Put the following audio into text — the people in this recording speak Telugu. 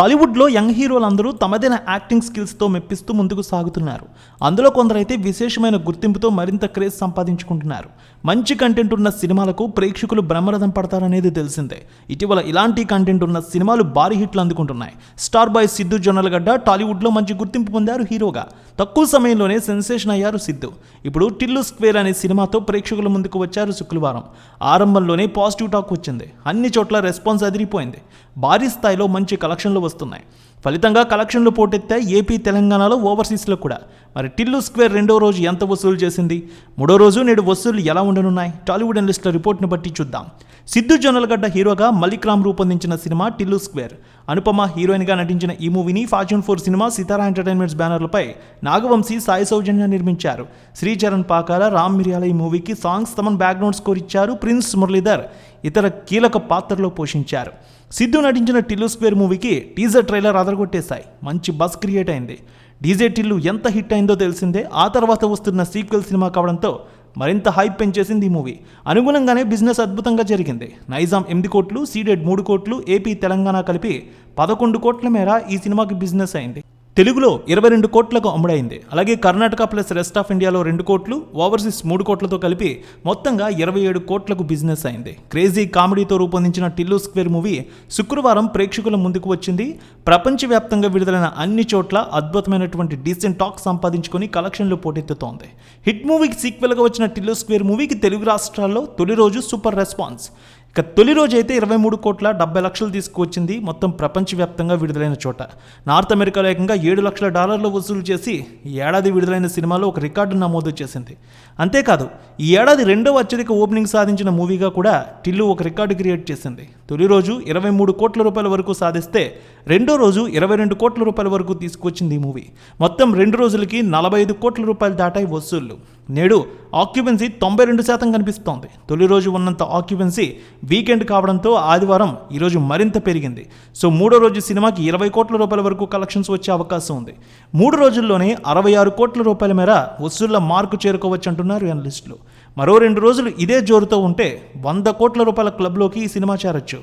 టాలీవుడ్లో యంగ్ హీరోలందరూ తమదైన యాక్టింగ్ స్కిల్స్తో మెప్పిస్తూ ముందుకు సాగుతున్నారు. అందులో కొందరైతే విశేషమైన గుర్తింపుతో మరింత క్రేజ్ సంపాదించుకుంటున్నారు. మంచి కంటెంట్ ఉన్న సినిమాలకు ప్రేక్షకులు బ్రహ్మరథం పడతారనేది తెలిసిందే. ఇటీవల ఇలాంటి కంటెంట్ ఉన్న సినిమాలు భారీ హిట్లు అందుకుంటున్నాయి. స్టార్ బాయ్ సిద్ధు జొన్నలగడ్డ టాలీవుడ్లో మంచి గుర్తింపు పొందారు హీరోగా. తక్కువ సమయంలోనే సెన్సేషన్ అయ్యారు సిద్ధు. ఇప్పుడు టిల్లు స్క్వేర్ అనే సినిమాతో ప్రేక్షకుల ముందుకు వచ్చారు శుక్రవారం. ఆరంభంలోనే పాజిటివ్ టాక్ వచ్చింది. అన్ని చోట్ల రెస్పాన్స్ అదిరిపోయింది. భారీ స్థాయిలో మంచి కలెక్షన్లు వస్తున్నాయి ఫలితంగా కలెక్షన్లు పోటెత్తాయి ఏపీ తెలంగాణలో ఓవర్సీస్లో కూడా. మరి టిల్లు స్క్వేర్ రెండో రోజు ఎంత వసూలు చేసింది? మూడో రోజు నేడు వసూలు ఎలా ఉండనున్నాయి? టాలీవుడ్ అనలిస్టుల రిపోర్ట్ను బట్టి చూద్దాం. సిద్ధు జొన్నలగడ్డ హీరోగా మలిక్ రామ్ రూపొందించిన సినిమా టిల్లు స్క్వేర్. అనుపమ హీరోయిన్గా నటించిన ఈ మూవీని fortune four cinema Sithara entertainments బ్యానర్లపై Nagavamsi Sai Soujanya నిర్మించారు. శ్రీచరణ్ పాకాల రామ్ మిర్యాల ఈ మూవీకి సాంగ్స్ తమన్ బ్యాక్గ్రౌండ్ స్కోర్ ఇచ్చారు. ప్రిన్స్ మురళీధర్ ఇతర కీలక పాత్రలో పోషించారు. సిద్ధు నటించిన టిల్లు స్క్వేర్ మూవీకి టీజర్ ట్రైలర్ అదరగొట్టేశాయి మంచి బస్ క్రియేట్ అయింది. డీజే టిల్లు ఎంత హిట్ అయిందో తెలిసిందే. ఆ తర్వాత వస్తున్న సీక్వెల్ సినిమా కావడంతో మరింత హైప్ పెంచేసింది ఈ మూవీ. అనుగుణంగానే బిజినెస్ అద్భుతంగా జరిగింది. నైజాం ఎనిమిది కోట్లు సీడెడ్ మూడు కోట్లు ఏపీ తెలంగాణ కలిపి పదకొండు కోట్ల మేర ఈ సినిమాకి బిజినెస్ అయింది. తెలుగులో ఇరవై రెండు కోట్లకు అమ్ముడైంది. అలాగే కర్ణాటక ప్లస్ రెస్ట్ ఆఫ్ ఇండియాలో రెండు కోట్లు ఓవర్సీస్ మూడు కోట్లతో కలిపి మొత్తంగా ఇరవై ఏడు కోట్లకు బిజినెస్ అయింది. క్రేజీ కామెడీతో రూపొందించిన టిల్లు స్క్వేర్ మూవీ శుక్రవారం ప్రేక్షకుల ముందుకు వచ్చింది. ప్రపంచవ్యాప్తంగా విడుదలైన అన్ని చోట్ల అద్భుతమైనటువంటి డీసెంట్ టాక్ సంపాదించుకొని కలెక్షన్లు పోటెత్తుతోంది. హిట్ మూవీకి సీక్వెల్గా వచ్చిన టిల్లు స్క్వేర్ మూవీకి తెలుగు రాష్ట్రాల్లో తొలి రోజు సూపర్ రెస్పాన్స్. ఇక తొలి రోజు అయితే ఇరవై మూడు కోట్ల డెబ్బై లక్షలు తీసుకువచ్చింది మొత్తం ప్రపంచవ్యాప్తంగా విడుదలైన చోట. నార్త్ అమెరికాలో ఏకంగా ఏడు లక్షల డాలర్లు వసూలు చేసి ఈ ఏడాది విడుదలైన సినిమాలో ఒక రికార్డు నమోదు చేసింది. అంతేకాదు ఈ ఏడాది రెండవ అత్యధిక ఓపెనింగ్ సాధించిన మూవీగా కూడా టిల్లు ఒక రికార్డు క్రియేట్ చేసింది. తొలి రోజు ఇరవై మూడు కోట్ల రూపాయల వరకు సాధిస్తే రెండో రోజు ఇరవై రెండు కోట్ల రూపాయల వరకు తీసుకొచ్చింది ఈ మూవీ. మొత్తం రెండు రోజులకి నలభై ఐదు కోట్ల రూపాయలు దాటాయి వసూళ్ళు. నేడు ఆక్యుపెన్సీ తొంభై రెండు శాతం కనిపిస్తోంది. తొలి రోజు ఉన్నంత ఆక్యుపెన్సీ వీకెండ్ కావడంతో ఆదివారం ఈరోజు మరింత పెరిగింది. సో మూడో రోజు సినిమాకి ఇరవై కోట్ల రూపాయల వరకు కలెక్షన్స్ వచ్చే అవకాశం ఉంది. మూడు రోజుల్లోనే అరవై ఆరు కోట్ల రూపాయల మేర వసూళ్ళ మార్కు చేరుకోవచ్చు అంటున్నారు అనలిస్టులు మరో రెండు రోజులు ఇదే జోరుతో ఉంటే వంద కోట్ల రూపాయల క్లబ్లోకి ఈ సినిమా చేరొచ్చు.